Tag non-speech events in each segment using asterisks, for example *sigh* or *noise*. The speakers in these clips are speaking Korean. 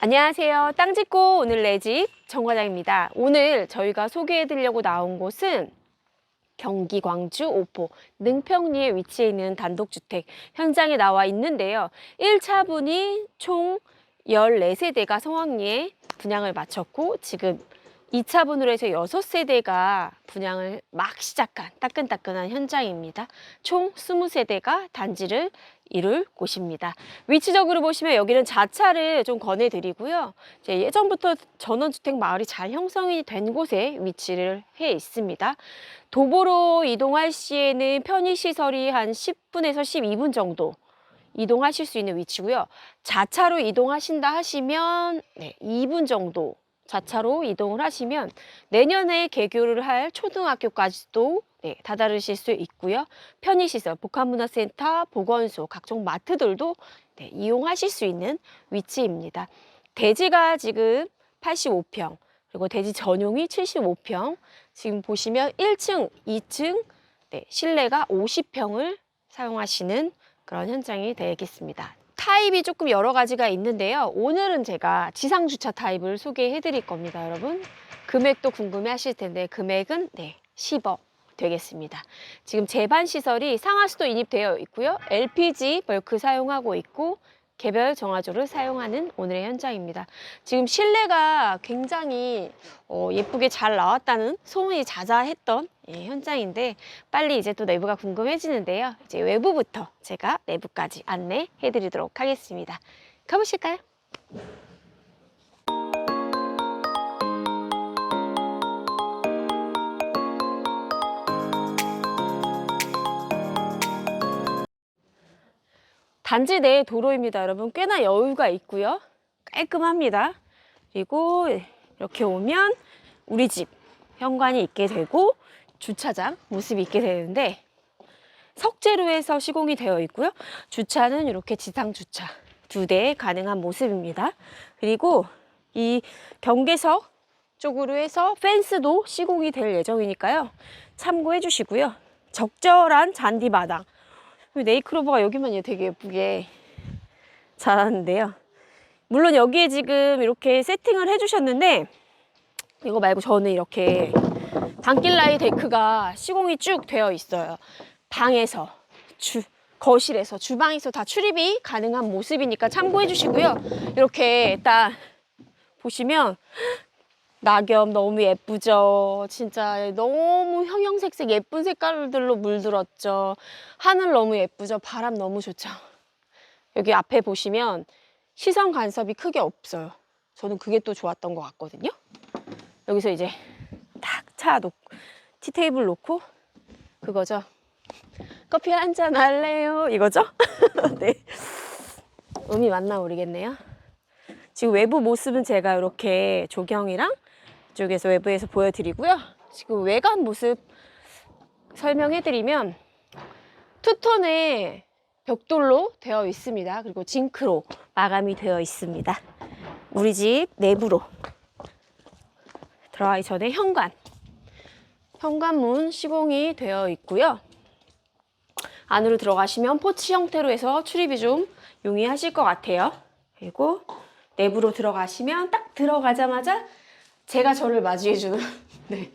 안녕하세요. 땅 짓고 오늘 내 집 정과장입니다. 오늘 저희가 소개해 드리려고 나온 곳은 경기 광주 오포 능평리에 위치해 있는 단독주택 현장에 나와 있는데요. 1차분이 총 14세대가 성황리에 분양을 마쳤고 지금 2차분으로 해서 6세대가 분양을 막 시작한 따끈따끈한 현장입니다. 총 20세대가 단지를 이룰 곳입니다. 위치적으로 보시면 여기는 자차를 좀 권해드리고요. 이제 예전부터 전원주택 마을이 잘 형성이 된 곳에 위치를 해 있습니다. 도보로 이동할 시에는 편의시설이 한 10분에서 12분 정도 이동하실 수 있는 위치고요. 자차로 이동하신다 하시면 네, 2분 정도 자차로 이동을 하시면 내년에 개교를 할 초등학교까지도 네, 다다르실 수 있고요. 편의시설, 복합문화센터, 보건소, 각종 마트들도 네, 이용하실 수 있는 위치입니다. 대지가 지금 85평, 그리고 대지 전용이 75평, 지금 보시면 1층, 2층, 네, 실내가 50평을 사용하시는 그런 현장이 되겠습니다. 타입이 조금 여러 가지가 있는데요. 오늘은 제가 지상 주차 타입을 소개해 드릴 겁니다, 여러분. 금액도 궁금해 하실 텐데 금액은 네, 10억 되겠습니다. 지금 제반 시설이 상하수도 인입되어 있고요. LPG 벌크 사용하고 있고 개별 정화조를 사용하는 오늘의 현장입니다. 지금 실내가 굉장히 어, 예쁘게 잘 나왔다는 소문이 자자했던 예, 현장인데 빨리 이제 또 내부가 궁금해지는데요. 이제 외부부터 제가 내부까지 안내해 드리도록 하겠습니다. 가보실까요? 단지 내 도로입니다, 여러분. 꽤나 여유가 있고요. 깔끔합니다. 그리고 이렇게 오면 우리 집 현관이 있게 되고 주차장 모습이 있게 되는데 석재로 해서 시공이 되어 있고요. 주차는 이렇게 지상 주차 두 대 가능한 모습입니다. 그리고 이 경계석 쪽으로 해서 펜스도 시공이 될 예정이니까요. 참고해 주시고요. 적절한 잔디 마당. 네이크로버가 여기만 얘 되게 예쁘게 잘하는데요. 물론 여기에 지금 이렇게 세팅을 해주셨는데 이거 말고 저는 이렇게 방길라이 데크가 시공이 쭉 되어 있어요. 방에서, 주, 거실에서, 주방에서 다 출입이 가능한 모습이니까 참고해 주시고요. 이렇게 딱 보시면 낙엽 너무 예쁘죠. 진짜 너무 형형색색 예쁜 색깔들로 물들었죠. 하늘 너무 예쁘죠. 바람 너무 좋죠. 여기 앞에 보시면 시선 간섭이 크게 없어요. 저는 그게 또 좋았던 것 같거든요. 여기서 이제 탁 차 놓고 티테이블 놓고 그거죠. 커피 한 잔 할래요? 이거죠? *laughs* 네. 음이 맞나 모르겠네요. 지금 외부 모습은 제가 이렇게 조경이랑 이 쪽에서 외부에서 보여드리고요. 지금 외관 모습 설명해드리면 투톤의 벽돌로 되어 있습니다. 그리고 징크로 마감이 되어 있습니다. 우리 집 내부로 들어가기 전에 현관. 현관문 시공이 되어 있고요. 안으로 들어가시면 포치 형태로 해서 출입이 좀 용이하실 것 같아요. 그리고 내부로 들어가시면 딱 들어가자마자 제가 저를 맞이해주는 *laughs* 네.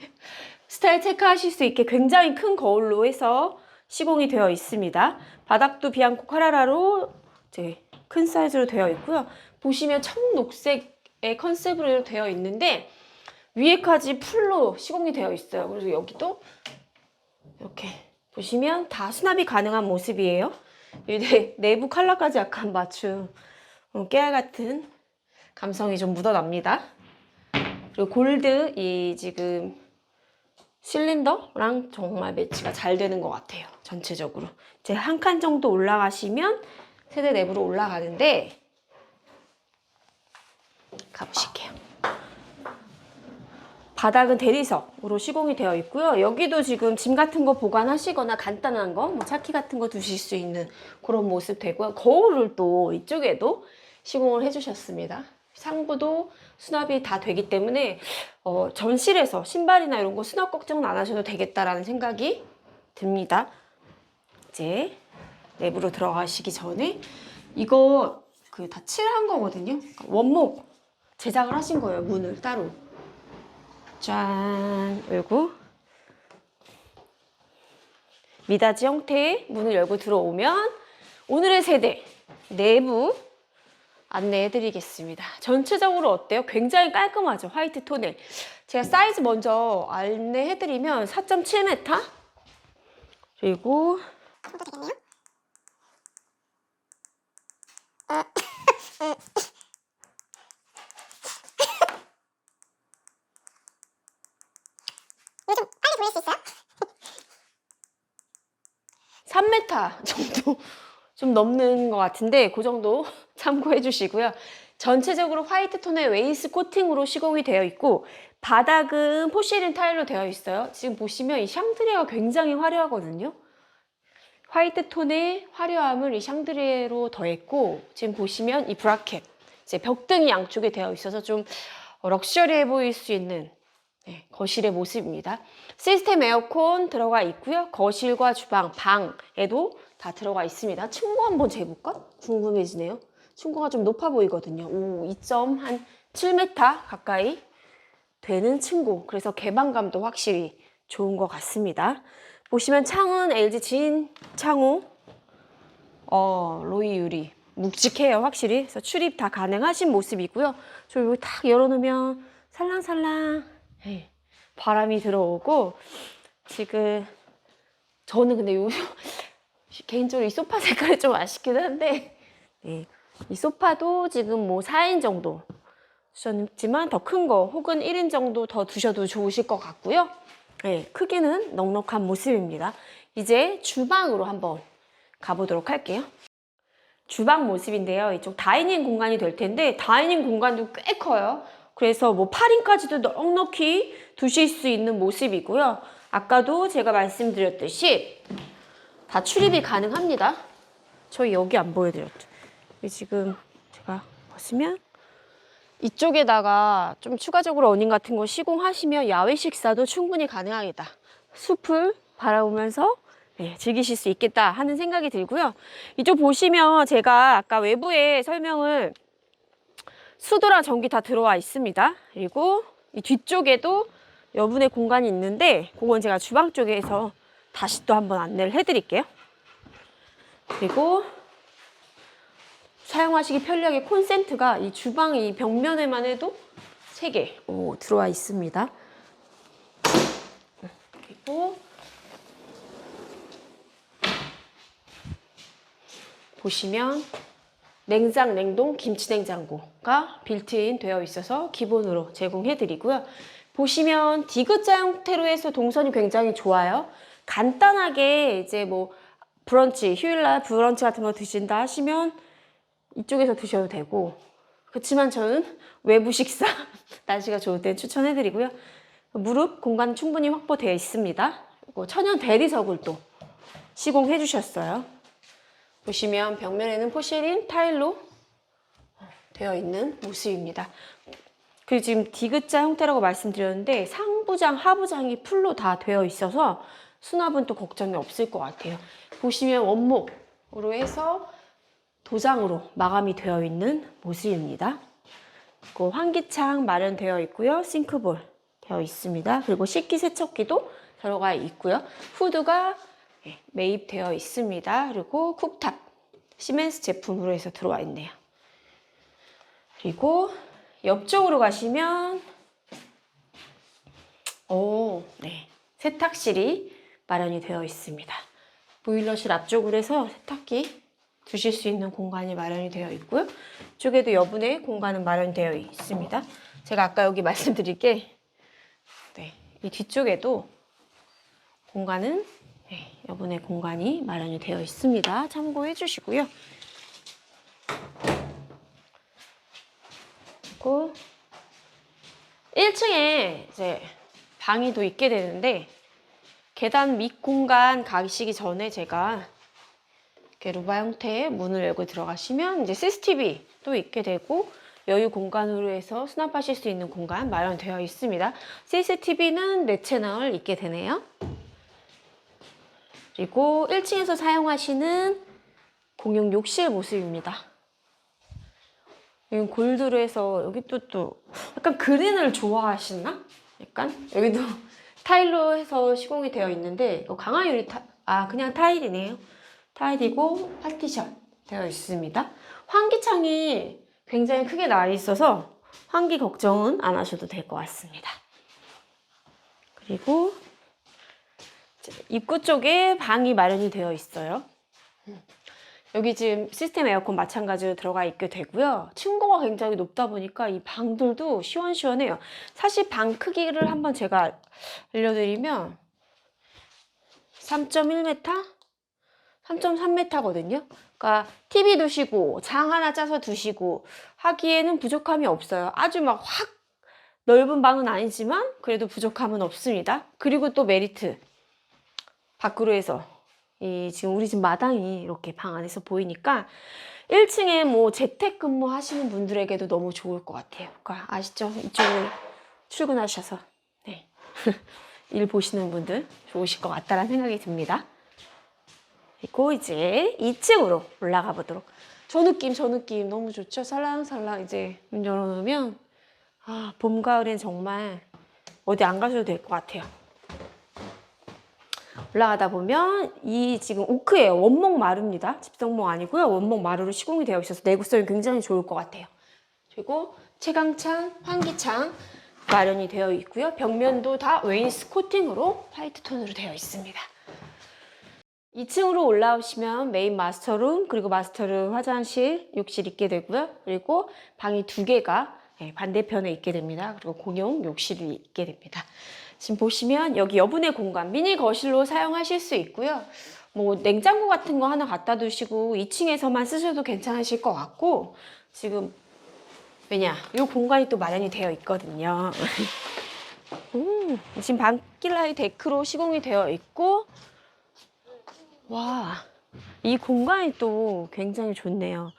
스타일 체크하실 수 있게 굉장히 큰 거울로 해서 시공이 되어 있습니다. 바닥도 비앙코 카라라로 이제 큰 사이즈로 되어 있고요. 보시면 청록색의 컨셉으로 되어 있는데 위에까지 풀로 시공이 되어 있어요. 그래서 여기도 이렇게 보시면 다 수납이 가능한 모습이에요. 이제 내부 컬러까지 약간 맞춤 어, 깨알 같은 감성이 좀 묻어납니다. 그리고 골드 이 지금 실린더랑 정말 매치가 잘 되는 것 같아요. 전체적으로. 이제 한 칸 정도 올라가시면 세대 내부로 올라가는데 가보실게요. 바닥은 대리석으로 시공이 되어 있고요. 여기도 지금 짐 같은 거 보관하시거나 간단한 거, 뭐 차키 같은 거 두실 수 있는 그런 모습 되고요. 거울을 또 이쪽에도 시공을 해주셨습니다. 상부도 수납이 다 되기 때문에 어, 전실에서 신발이나 이런 거 수납 걱정은 안 하셔도 되겠다라는 생각이 듭니다. 이제 내부로 들어가시기 전에 이거 그 다 칠한 거거든요. 그러니까 원목 제작을 하신 거예요. 문을 따로. 짠 열고 미닫이 형태의 문을 열고 들어오면 오늘의 세대 내부 안내해 드리겠습니다. 전체적으로 어때요? 굉장히 깔끔하죠? 화이트 톤에. 제가 사이즈 먼저 안내해 드리면 4.7m 그리고 요즘 빨리 돌릴 수 있어요? 3m 정도 *laughs* 좀 넘는 것 같은데 그 정도 참고해 주시고요. 전체적으로 화이트 톤의 웨이스 코팅으로 시공이 되어 있고 바닥은 포시린 타일로 되어 있어요. 지금 보시면 이 샹드리아가 굉장히 화려하거든요. 화이트 톤의 화려함을 이 샹드리에로 더했고 지금 보시면 이 브라켓 이제 벽등이 양쪽에 되어 있어서 좀 럭셔리해 보일 수 있는 네, 거실의 모습입니다. 시스템 에어컨 들어가 있고요. 거실과 주방, 방에도 다 들어가 있습니다. 층고 한번 재볼까? 궁금해지네요. 층고가 좀 높아 보이거든요. 오, 2.7m 가까이 되는 층고. 그래서 개방감도 확실히 좋은 것 같습니다. 보시면 창은 LG 진 창호, 어, 로이 유리. 묵직해요, 확실히. 그래서 출입 다 가능하신 모습이고요. 저 여기 탁 열어놓으면 살랑살랑 네, 바람이 들어오고 지금 저는 근데 요 *laughs* 개인적으로 이 소파 색깔이 좀 아쉽긴 한데 네, 이 소파도 지금 뭐 4인 정도 주셨지만 더 큰 거 혹은 1인 정도 더 두셔도 좋으실 것 같고요. 네, 크기는 넉넉한 모습입니다. 이제 주방으로 한번 가보도록 할게요. 주방 모습인데요. 이쪽 다이닝 공간이 될 텐데 다이닝 공간도 꽤 커요. 그래서 뭐 8인까지도 넉넉히 두실 수 있는 모습이고요. 아까도 제가 말씀드렸듯이 다 출입이 가능합니다. 저희 여기 안 보여드렸죠. 여기 지금 제가 보시면 이쪽에다가 좀 추가적으로 어닝 같은 거 시공하시면 야외 식사도 충분히 가능하겠다. 숲을 바라보면서 네, 즐기실 수 있겠다 하는 생각이 들고요. 이쪽 보시면 제가 아까 외부에 설명을 수도랑 전기 다 들어와 있습니다. 그리고 이 뒤쪽에도 여분의 공간이 있는데 그건 제가 주방 쪽에서 다시 또 한번 안내를 해드릴게요. 그리고 사용하시기 편리하게 콘센트가 이 주방 이 벽면에만 해도 3개 오, 들어와 있습니다. 그리고 보시면 냉장, 냉동, 김치 냉장고가 빌트인 되어 있어서 기본으로 제공해 드리고요. 보시면 디귿자 형태로 해서 동선이 굉장히 좋아요. 간단하게 이제 뭐 브런치, 휴일날 브런치 같은 거 드신다 하시면 이쪽에서 드셔도 되고 그렇지만 저는 외부 식사 *laughs* 날씨가 좋을 때 추천해 드리고요. 무릎 공간 충분히 확보되어 있습니다. 천연 대리석을 또 시공해 주셨어요. 보시면 벽면에는 포시린 타일로 되어 있는 모습입니다. 그리고 지금 디귿자 형태라고 말씀드렸는데 상부장, 하부장이 풀로 다 되어 있어서 수납은 또 걱정이 없을 것 같아요. 보시면 원목으로 해서 도장으로 마감이 되어 있는 모습입니다. 그리고 환기창 마련되어 있고요. 싱크볼 되어 있습니다. 그리고 식기세척기도 들어가 있고요. 후드가 예, 매입되어 있습니다. 그리고 쿡탑 시멘스 제품으로 해서 들어와 있네요. 그리고 옆쪽으로 가시면 오, 네. 세탁실이 마련이 되어 있습니다. 보일러실 앞쪽으로 해서 세탁기 두실 수 있는 공간이 마련이 되어 있고요. 이쪽에도 여분의 공간은 마련되어 있습니다. 제가 아까 여기 *laughs* 말씀드릴 게 네, 이 뒤쪽에도 공간은 네, 여분의 공간이 마련이 되어 있습니다. 참고해 주시고요. 그리고 1층에 이제 방이 또 있게 되는데 계단 밑 공간 가시기 전에 제가 루바 형태의 문을 열고 들어가시면 이제 CCTV 또 있게 되고 여유 공간으로 해서 수납하실 수 있는 공간 마련되어 있습니다. CCTV는 네 채널 있게 되네요. 그리고 1층에서 사용하시는 공용 욕실 모습입니다. 여기 골드로 해서 여기 또 또 약간 그린을 좋아하시나? 약간 여기도 타일로 해서 시공이 되어 있는데 이거 강화 유리 타, 아 그냥 타일이네요. 타일이고 파티션 되어 있습니다. 환기창이 굉장히 크게 나 있어서 환기 걱정은 안 하셔도 될 것 같습니다. 그리고 입구 쪽에 방이 마련이 되어 있어요. 여기 지금 시스템 에어컨 마찬가지로 들어가 있게 되고요. 층고가 굉장히 높다 보니까 이 방들도 시원시원해요. 사실 방 크기를 한번 제가 알려드리면 3.1m? 3.3m거든요. 그러니까 TV 두시고 장 하나 짜서 두시고 하기에는 부족함이 없어요. 아주 막 확 넓은 방은 아니지만 그래도 부족함은 없습니다. 그리고 또 메리트 밖으로 해서 이 지금 우리 집 마당이 이렇게 방 안에서 보이니까 1층에 뭐 재택근무 하시는 분들에게도 너무 좋을 것 같아요. 그러니까 아시죠? 이쪽으로 출근하셔서 네. *laughs* 일 보시는 분들 좋으실 것 같다라는 생각이 듭니다. 그리고 이제 2층으로 올라가 보도록. 저 느낌, 저 느낌 너무 좋죠? 살랑살랑 이제 문 열어놓으면 아, 봄, 가을엔 정말 어디 안 가셔도 될 것 같아요. 올라가다 보면 이 지금 오크예요. 원목 마루입니다. 집성목 아니고요. 원목 마루로 시공이 되어 있어서 내구성이 굉장히 좋을 것 같아요. 그리고 채광창, 환기창 마련이 되어 있고요. 벽면도 다 웨인스 코팅으로 화이트 톤으로 되어 있습니다. 2층으로 올라오시면 메인 마스터룸 그리고 마스터룸 화장실, 욕실 있게 되고요. 그리고 방이 두 개가 네, 반대편에 있게 됩니다. 그리고 공용 욕실이 있게 됩니다. 지금 보시면 여기 여분의 공간 미니 거실로 사용하실 수 있고요. 뭐 냉장고 같은 거 하나 갖다 두시고 2층에서만 쓰셔도 괜찮으실 것 같고 지금 왜냐 이 공간이 또 마련이 되어 있거든요. *laughs* 음, 지금 방길라이 데크로 시공이 되어 있고 와, 이 공간이 또 굉장히 좋네요.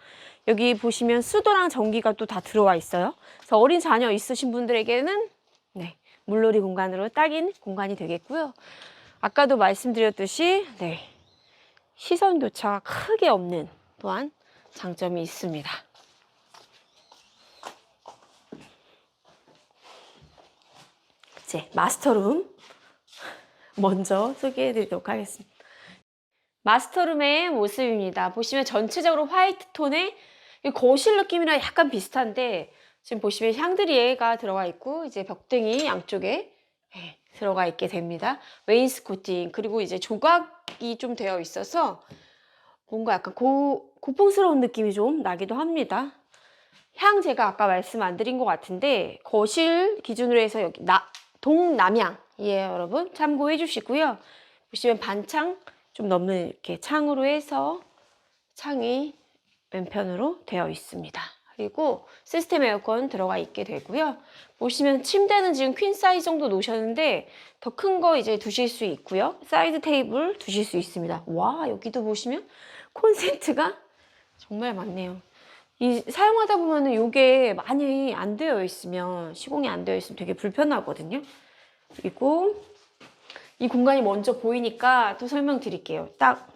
여기 보시면 수도랑 전기가 또 다 들어와 있어요. 그래서 어린 자녀 있으신 분들에게는 네, 물놀이 공간으로 딱인 공간이 되겠고요. 아까도 말씀드렸듯이 네, 시선 교차가 크게 없는 또한 장점이 있습니다. 이제 마스터룸 먼저 소개해 드리도록 하겠습니다. 마스터룸의 모습입니다. 보시면 전체적으로 화이트 톤의 이 거실 느낌이랑 약간 비슷한데 지금 보시면 향드리에가 들어가 있고 이제 벽등이 양쪽에 예, 들어가 있게 됩니다. 웨인스코팅 그리고 이제 조각이 좀 되어 있어서 뭔가 약간 고, 고풍스러운 느낌이 좀 나기도 합니다. 향 제가 아까 말씀 안 드린 것 같은데 거실 기준으로 해서 여기 나, 동남향이에요 여러분 참고해 주시고요. 보시면 반창 좀 넘는 이렇게 창으로 해서 창이 왼편으로 되어 있습니다. 그리고 시스템 에어컨 들어가 있게 되고요. 보시면 침대는 지금 퀸 사이즈 정도 놓으셨는데 더 큰 거 이제 두실 수 있고요. 사이드 테이블 두실 수 있습니다. 와 여기도 보시면 콘센트가 정말 많네요. 이 사용하다 보면은 이게 많이 안 되어 있으면 시공이 안 되어 있으면 되게 불편하거든요. 그리고 이 공간이 먼저 보이니까 또 설명드릴게요. 딱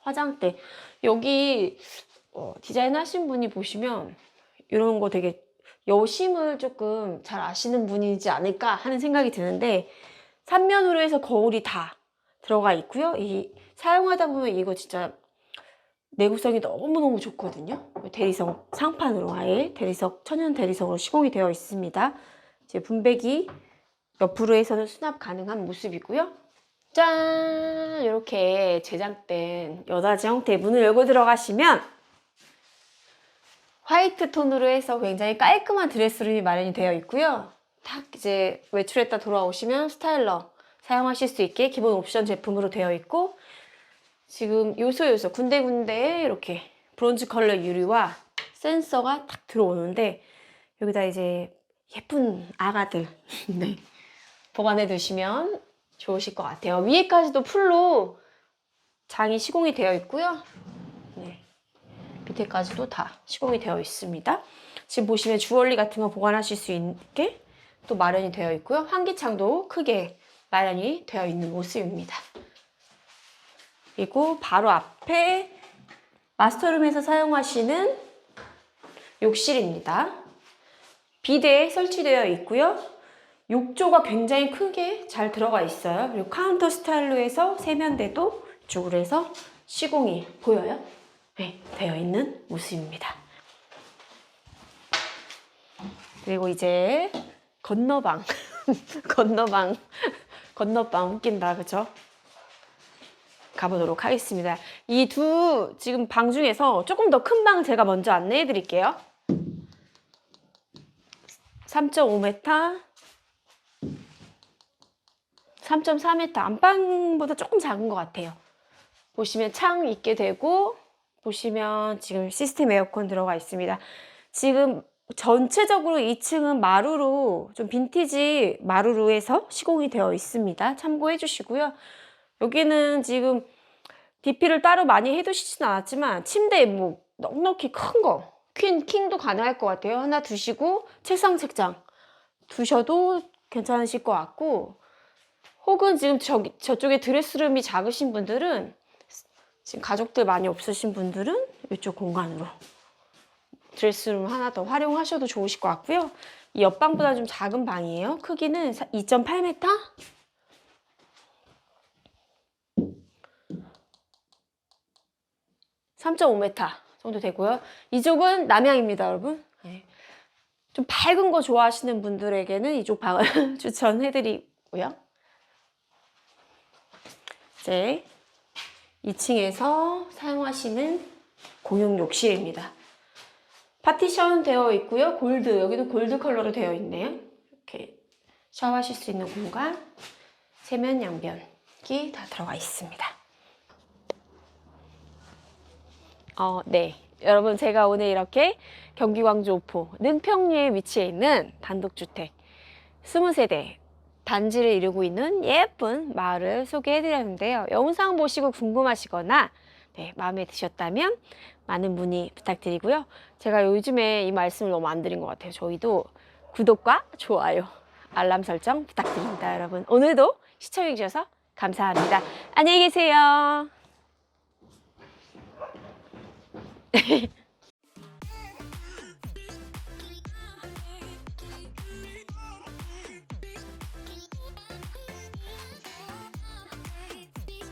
화장대 여기 어, 디자인 하신 분이 보시면 이런 거 되게 여심을 조금 잘 아시는 분이지 않을까 하는 생각이 드는데 삼면으로 해서 거울이 다 들어가 있고요. 이 사용하다 보면 이거 진짜 내구성이 너무너무 좋거든요. 대리석 상판으로 아예 대리석 천연 대리석으로 시공이 되어 있습니다. 이제 분배기 옆으로 해서는 수납 가능한 모습이고요. 짠! 이렇게 제작된 여닫이 형태의 문을 열고 들어가시면 화이트 톤으로 해서 굉장히 깔끔한 드레스룸이 마련이 되어 있고요. 딱 이제 외출했다 돌아오시면 스타일러 사용하실 수 있게 기본 옵션 제품으로 되어 있고 지금 요소 요소 군데군데 이렇게 브론즈 컬러 유리와 센서가 딱 들어오는데 여기다 이제 예쁜 아가들 *laughs* 네. 보관해 두시면 좋으실 것 같아요. 위에까지도 풀로 장이 시공이 되어 있고요. 네. 밑에까지도 다 시공이 되어 있습니다. 지금 보시면 주얼리 같은 거 보관하실 수 있게 또 마련이 되어 있고요. 환기창도 크게 마련이 되어 있는 모습입니다. 그리고 바로 앞에 마스터룸에서 사용하시는 욕실입니다. 비대 설치되어 있고요. 욕조가 굉장히 크게 잘 들어가 있어요. 그리고 카운터 스타일로 해서 세면대도 이쪽으로 해서 시공이 보여요? 네, 되어 있는 모습입니다. 그리고 이제 건너방, *laughs* 건너방, 건너방 웃긴다, 그죠? 가보도록 하겠습니다. 이 두 지금 방 중에서 조금 더 큰 방 제가 먼저 안내해 드릴게요. 3.5m, 3.4m 안방보다 조금 작은 것 같아요. 보시면 창 있게 되고 보시면 지금 시스템 에어컨 들어가 있습니다. 지금 전체적으로 2층은 마루로 좀 빈티지 마루로 해서 시공이 되어 있습니다. 참고해 주시고요. 여기는 지금 DP를 따로 많이 해두시진 않았지만 침대 뭐 넉넉히 큰 거, 퀸, 킹도 가능할 것 같아요. 하나 두시고 책상, 책장 두셔도 괜찮으실 것 같고 혹은 지금 저기, 저쪽에 드레스룸이 작으신 분들은 지금 가족들 많이 없으신 분들은 이쪽 공간으로 드레스룸 하나 더 활용하셔도 좋으실 것 같고요. 이 옆방보다 좀 작은 방이에요. 크기는 2.8m? (3.5m) 정도 되고요. 이쪽은 남향입니다, 여러분. 네. 좀 밝은 거 좋아하시는 분들에게는 이쪽 방을 *laughs* 추천해드리고요. 이제 2층에서 사용하시는 공용 욕실입니다. 파티션 되어 있고요. 골드, 여기도 골드 컬러로 되어 있네요. 이렇게 샤워하실 수 있는 공간, 세면 양변기 다 들어가 있습니다. 어, 네. 여러분, 제가 오늘 이렇게 경기 광주 오포 능평리에 위치해 있는 단독주택 20세대 단지를 이루고 있는 예쁜 마을을 소개해 드렸는데요. 영상 보시고 궁금하시거나 네, 마음에 드셨다면 많은 문의 부탁드리고요. 제가 요즘에 이 말씀을 너무 안 드린 것 같아요. 저희도 구독과 좋아요, 알람 설정 부탁드립니다, 여러분. 오늘도 시청해 주셔서 감사합니다. 안녕히 계세요. *laughs*